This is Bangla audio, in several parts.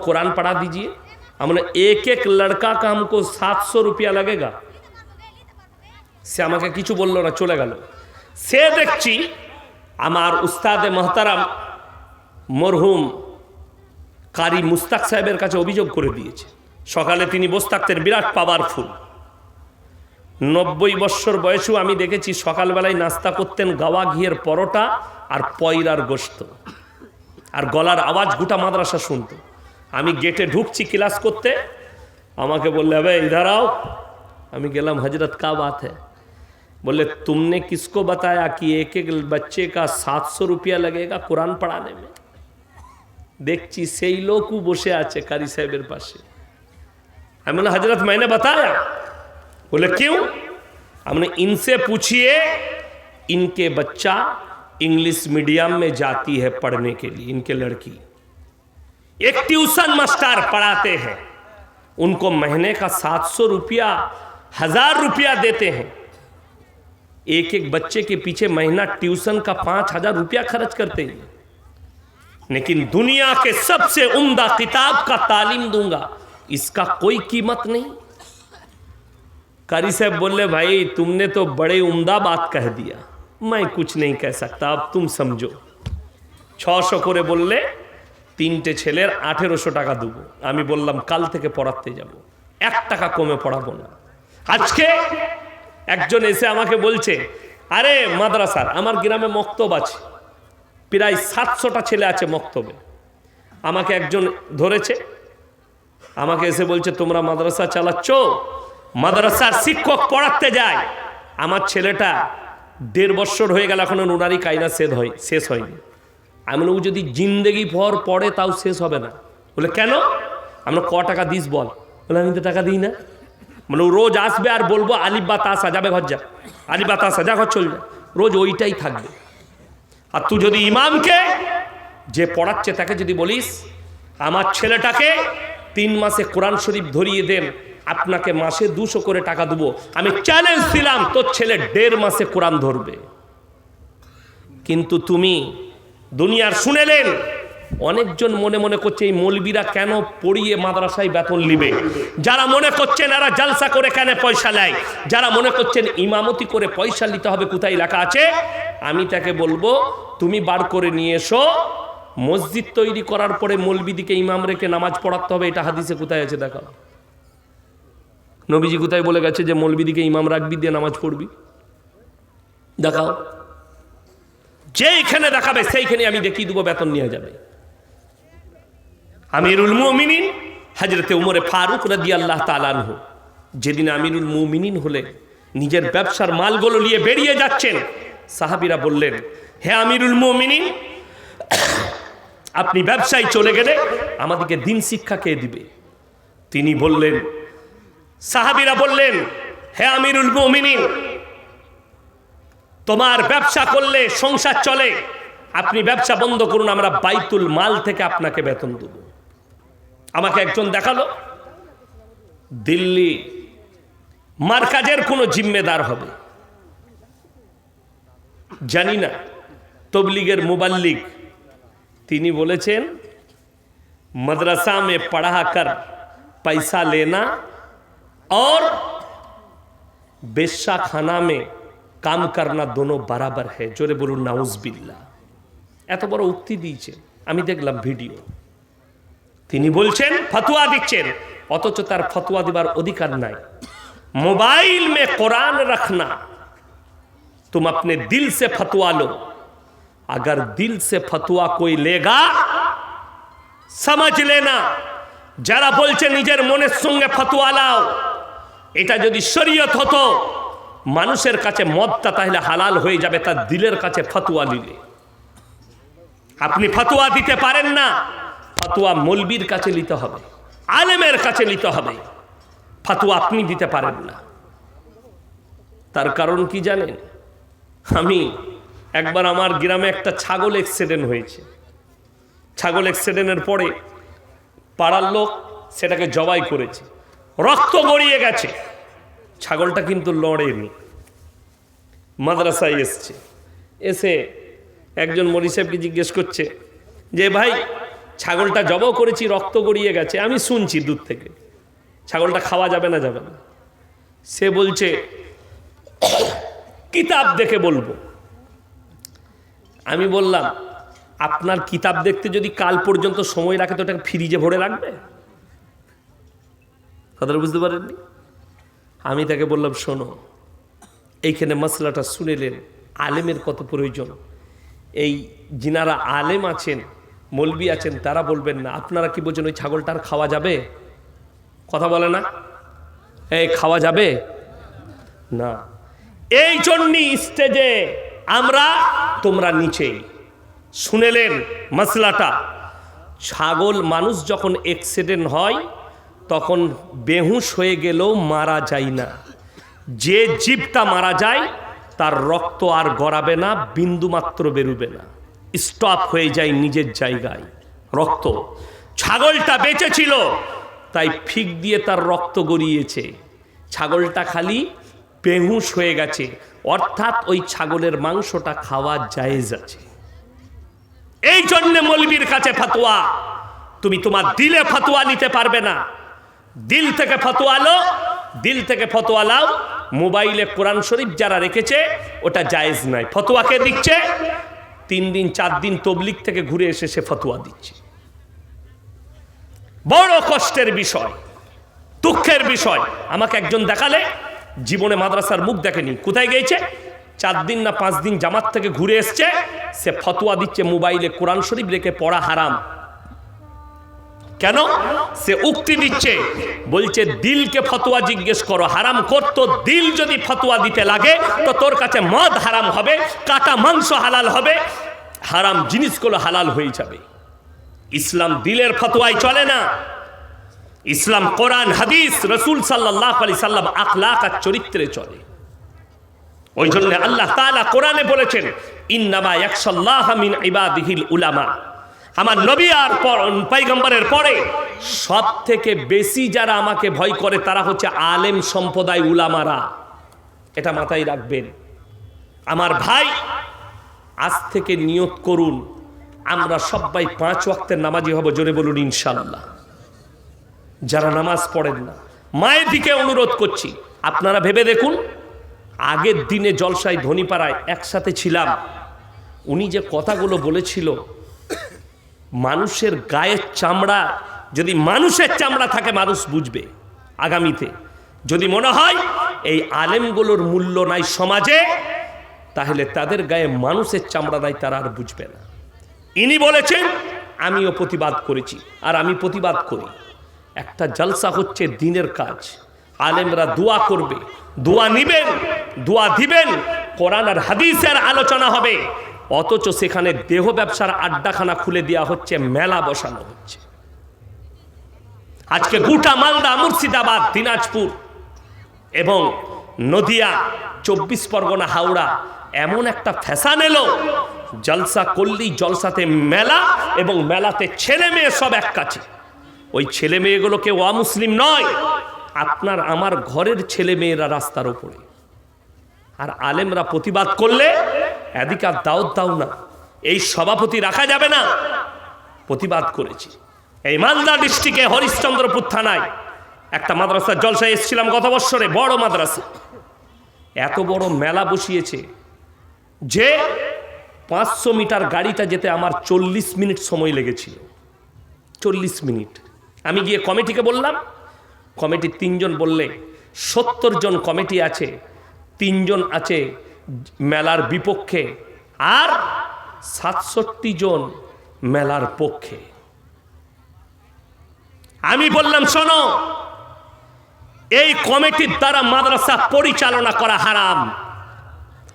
कुरान पढ़ा दीजिए हमने एक एक लड़का का हमको सात सौ रुपया लगेगा সে আমাকে কিছু বললো না চলে গেল সে দেখছি আমার উস্তাদে মহতারাম মরহুম কারি মুস্তাক সাহেবের কাছে অভিযোগ করে দিয়েছে সকালে তিনি বসে থাকতেন বিরাট পাওয়ারফুল নব্বই বৎসর বয়সেও আমি দেখেছি সকালবেলায় নাস্তা করতেন গাওয়া ঘিয়ের পরোটা আর পয়লার গোস্ত আর গলার আওয়াজ গোটা মাদ্রাসা শুনতো আমি গেটে ঢুকছি ক্লাস করতে আমাকে বললে হবে ইধার आओ আমি গেলাম हजरत का बात है बोले तुमने किसको बताया कि एक एक बच्चे का सात सौ रुपया लगेगा कुरान पढ़ाने में দেখছি সেই লোকও বসে আছে কারি সাহেবের পাশে আমি बोला हजरत मैंने बताया बोले क्यों हमने इनसे पूछिए इनके बच्चा इंग्लिश मीडियम में जाती है पढ़ने के लिए इनके लड़की एक ट्यूशन मास्टर पढ़ाते हैं। उनको महीने का सात सौ रुपया, हज़ार रुपया देते हैं। एक एक बच्चे के पीछे महीना ट्यूशन का पाँच हज़ार रुपया खर्च करते हैं। लेकिन दुनिया के सबसे उम्दा किताब का तालीम दूँगा, इसका कोई कीमत नहीं। कारी साहब बोले, भाई, तुमने तो बड़े उम्दा बात कह दिया। मैं कुछ नहीं कह सकता, अब तुम समझो। छह सौ बोल ले তিনটে ছেলের আঠেরোশো টাকা দেবো। আমি বললাম, কাল থেকে পড়াতে যাব। এক টাকা কমে পড়াবো না। আজকে একজন এসে আমাকে বলছে, আরে মাদ্রাসার, আমার গ্রামে মক্তব আছে। প্রায় সাতশোটা ছেলে আছে মক্তবে। আমাকে একজন ধরেছে। আমাকে এসে বলছে, তোমরা মাদ্রাসা চালাচ্ছ? মাদ্রাসার শিক্ষক পড়াতে যায়। আমার ছেলেটা দেড় বছর হয়ে গেল, এখনও নুনারি কায়না শেষ হয় শেষ হয়নি। আমি ও যদি জিন্দেগি ভর পড়ে, তাও শেষ হবে না। বলে, কেন? আমরা ক টাকা দিস বল। বলে, আমি তো টাকা দিই না। মানে রোজ আসবে আর বলব, আলিফ বা তাসা যাবে ঘর যা, আলিফ বা তাসা যা ঘর চল যা রোজ ওইটাই থাকবে। আর তুই যদি ইমামকে যে পড়াচ্ছে, তাকে যদি বলিস, আমার ছেলেটাকে তিন মাসে কোরআন শরীফ ধরিয়ে দেন, আপনাকে মাসে দুশো করে টাকা দেবো। আমি চ্যালেঞ্জ দিলাম, তোর ছেলে দেড় মাসে কোরআন ধরবে। কিন্তু তুমি দুনিয়ার শুনেলেন। অনেকজন মনে মনে করছে, এই মৌলবীরা কেন পড়িয়ে মাদ্রাসায় বেতন নিবে? যারা মনে করছেন এরা জালসা করে কেন পয়সা নেয়? যারা মনে করছেন ইমামতি করে পয়সা নিতে হবে, কোথায় লেখা আছে? আমি তাকে বলব, তুমি বার করে নিয়ে এসো। মসজিদ তৈরি করার পরে মৌলবিদিকে ইমাম রেখে নামাজ পড়াতে হবে, এটা হাদিসে কোথায় আছে দেখাও। নবীজি কোথায় বলে গেছে যে, মৌলবিদিকে ইমাম রাখবি, দিয়ে নামাজ পড়বি? দেখাও। যেইখানে দেখাবে, সেইখানে আমি দেখিয়ে দেবো, বেতন নিয়ে যাবে। আমিরুল মুমিনিন হাজরতে উমরে ফারুক রাদি আল্লাহ তালানহ যেদিন আমিরুল মুমিনিন হলে নিজের ব্যবসার মালগুলো নিয়ে বেরিয়ে যাচ্ছেন, সাহাবিরা বললেন, হে আমিরুল মুমিনিন, আপনি ব্যবসায় চলে গেলে আমাদেরকে দিন শিক্ষা কে দিবে? তিনি বললেন, সাহাবিরা বললেন, হে আমিরুল মুমিনিন তোমার ব্যবসা করলে সংসার চলে আপনি ব্যবসা বন্ধ করুন আমরা বাইতুল মাল থেকে আপনাকে বেতন দেব আমাকে একজন দেখালো দিল্লি মার্কাজের কোনো জিম্মেদার হবে জানি না তবলিগের মুবাল্লিগ তিনি বলেছেন मदरसा में पढ़ा कर पैसा लेना और বেশ্যা খানা में কাম করনা দোনো বরাবর है জোরে বলুন নাউজবিল্লা এত বড় উক্তি দিয়েছে আমি দেখলাম ভিডিও তিনি বলছেন ফতুয়া দিচ্ছেন অথচ তার ফতুয়া দেবার অধিকার নাই मोबाइल में कुरान रखना तुम अपने दिल से फतवा लो अगर दिल से फतवा कोई लेगा সমাজ লেনা যারা বলছে নিজের মনের সঙ্গে ফতোয়া লাও এটা যদি শরীয়ত হতো মানুষের কাছে মদটা তাহলে হালাল হয়ে যাবে, তার দিলের কাছে ফতোয়া নিলে। আপনি ফতোয়া দিতে পারেন না, ফতোয়া মলবির কাছে নিতে হবে, আলেমের কাছে নিতে হবে। ফতোয়া আপনি দিতে পারেন না। তার কারণ কি জানেন? আমি একবার আমার গ্রামে একটা ছাগল অ্যাক্সিডেন্ট হয়েছে। ছাগল অ্যাক্সিডেন্টের পরে পাড়ার লোক সেটাকে জবাই করেছে। রক্ত গড়িয়ে গেছে। ছাগলটা কিন্তু লড়েনি। মাদ্রাসায় এসছে। এসে একজন মরি সাহেবকে জিজ্ঞেস করছে যে, ভাই, ছাগলটা জব করেছি, রক্ত গড়িয়ে গেছে। আমি শুনছি দূর থেকে। ছাগলটা খাওয়া যাবে না যাবে না? সে বলছে, কিতাব দেখে বলব। আমি বললাম, আপনার কিতাব দেখতে যদি কাল পর্যন্ত সময় রাখে, তো ওটাকে ফ্রিজে ভরে রাখবে? কথাটা বুঝতে পারেননি? আমি তাকে বললাম, শোনো, এইখানে মশলাটা শুনেলেন, আলেমের কত প্রয়োজন। এই যিনারা আলেম আছেন, মলবি আছেন, তারা বলবেন না, আপনারা কি বলছেন ওই ছাগলটার খাওয়া যাবে? কথা বলে না? এই, খাওয়া যাবে? না। এই জন্যই স্টেজে আমরা, তোমরা নিচেই শুনেলেন মশলাটা ছাগল, মানুষ যখন অ্যাক্সিডেন্ট হয় তখন বেহুশ হয়ে গেলেও মারা যায় না। যে জীবটা মারা যায়, তার রক্ত আর গড়াবে না বিন্দুমাত্র বেরুবে না। স্টপ হয়ে যায় নিজের জায়গায়। রক্ত। ছাগলটা বেঁচে ছিল, তাই ফিক দিয়ে তার রক্ত গড়িয়েছে। ছাগলটা খালি বেহুশ হয়ে গেছে। অর্থাৎ ওই ছাগলের মাংসটা খাওয়া জায়েজ আছে। এই জন্যে মলবির কাছে ফাতোয়া, তুমি তোমার দিলে ফাতোয়া নিতে পারবে না। দিল থেকে ফতোয়া লো দিল থেকে ফতোয়া লাও মোবাইলে কোরআন শরীফ যারা রেখেছে, ওটা জায়েজ নাই ফতোয়াকে দিচ্ছে? তিন দিন, চার দিন তবলিক থেকে ঘুরে এসে সে ফতোয়া দিচ্ছে। বড় কষ্টের বিষয়, দুঃখের বিষয়। আমাকে একজন দেখালে, জীবনে মাদ্রাসার মুখ দেখেনি। কোথায় গিয়েছে? চার দিন না পাঁচ দিন জামাত থেকে ঘুরে এসছে, সে ফতোয়া দিচ্ছে মোবাইলে কোরআন শরীফ রেখে পড়া হারাম। কেন? সে উক্তি দিচ্ছে, বলছে, দিলকে ফতোয়া জিজ্ঞেস করো, হারাম করতো দিল যদি ফতোয়া দিতে লাগে, তো তোর কাছে মদ হারাম হবে, কাটা মাংস হালাল হবে, হারাম জিনিসগুলো হালাল হয়ে যাবে। ইসলাম দিলের ফতোয়ায় চলে না। ইসলাম কোরআন, হাদিস, রসুল সাল্লাহ আলি সাল্লাম আখলাক আর চরিত্রে চলে। ওই জন্য আল্লাহ তাআলা কোরআনে বলেছেন, ইন্নামা ইয়াকশাল্লাহ মিন ইবাদিহিল উলামা। আমার নবী আর পাইগম্বরের পরে সব থেকে বেশি যারা আমাকে ভয় করে তারা হচ্ছে আলেম সম্প্রদায় উলামারা। এটা মাথায় রাখবেন। আমার ভাই, আজ থেকে নিয়ত করুন, আমরা সবাই পাঁচ ওয়াক্তের নামাজি হব, জোরে বলুন ইনশাল্লাহ যারা নামাজ পড়েন না, মায়ের দিকে অনুরোধ করছি, আপনারা ভেবে দেখুন, আগের দিনে জলসায় ধনীপাড়ায় একসাথে ছিলাম, উনি যে কথাগুলো বলেছিল মানুষের গায়ের চামড়া, যদি মানুষের চামড়া থাকে, মানুষ বুঝবে আগামীতে। যদি মনে হয় এই আলেমগুলোর মূল্য নাই সমাজে, তাহলে তাদের গায়ে মানুষের চামড়া নাই, তারা আর বুঝবে না। ইনি বলেছেন, আমিও প্রতিবাদ করেছি, আর আমি প্রতিবাদ করি। একটা জলসা হচ্ছে দিনের কাজ। আলেমরা দোয়া করবে, দোয়া নিবেন, দোয়া দিবেন, কোরআন আর হাদিসের আলোচনা হবে। অথচ সেখানে দেহ ব্যবসার আড্ডাখানা খুলে দেওয়া হচ্ছে, মেলা বসানো হচ্ছে। আজকে গোটা মালদা, মুর্শিদাবাদ, দিনাজপুর এবং নদিয়া, চব্বিশ পরগনা, হাওড়া এমন একটা ফ্যাশান এলো, জলসা করলেই জলসাতে মেলা এবং মেলাতে ছেলে মেয়ে সব এক কাছে ওই ছেলে মেয়েগুলো কেউ অমুসলিম নয়, আপনার আমার ঘরের ছেলে মেয়েরা রাস্তার ওপরে আর আলেমরা প্রতিবাদ করলে এদিকে আর দাও দাও না। এই সভাপতি রাখা যাবে না। প্রতিবাদ করেছি। এই মালদা ডিস্ট্রিক্টে হরিশ্চন্দ্রপুর থানায় একটা মাদ্রাসার জলসায় এসেছিলাম গত বৎসরে, বড় মাদ্রাসা। এত বড় মেলা বসিয়েছে যে পাঁচশো মিটার গাড়িটা যেতে আমার চল্লিশ মিনিট সময় লেগেছিল। চল্লিশ মিনিট। আমি গিয়ে কমিটিকে বললাম, কমিটির তিনজন বললে, সত্তর জন কমিটি আছে, তিনজন আছে মেলার বিপক্ষে আর সাতষট্টি জন মেলার পক্ষে। আমি বললাম, শোনো, এই কমিটির দ্বারা মাদ্রাসা পরিচালনা করা হারাম।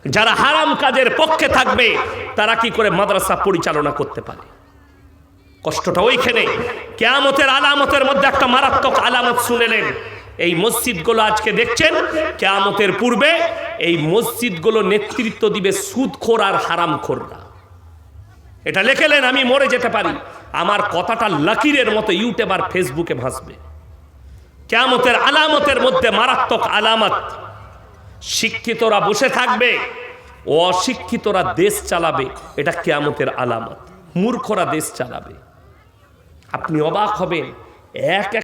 যারা হারাম কাজের পক্ষে থাকবে, তারা কি করে মাদ্রাসা পরিচালনা করতে পারে? কষ্টটা ওইখানে। কেয়ামতের আলামতের মধ্যে একটা মারাত্মক আলামত শুনেলেন এই মসজিদগুলো আজকে দেখছেন? কেয়ামতের পূর্বে এই মসজিদগুলো নেতৃত্ব দিবে সুদখোর আর হারামখোররা। এটা লেখেলেন, আমি মরে যেতে পারি। আমার কথাটা লাকিরের মতো ইউটিউব আর ফেসবুকে ভাসবে। কেয়ামতের আলামতের মধ্যে মারাত্মক আলামত। শিক্ষিতরা বসে থাকবে, অশিক্ষিতরা দেশ চালাবে। এটা কেয়ামতের আলামত। মূর্খরা দেশ চালাবে। আপনি অবাক হবেন, এক এক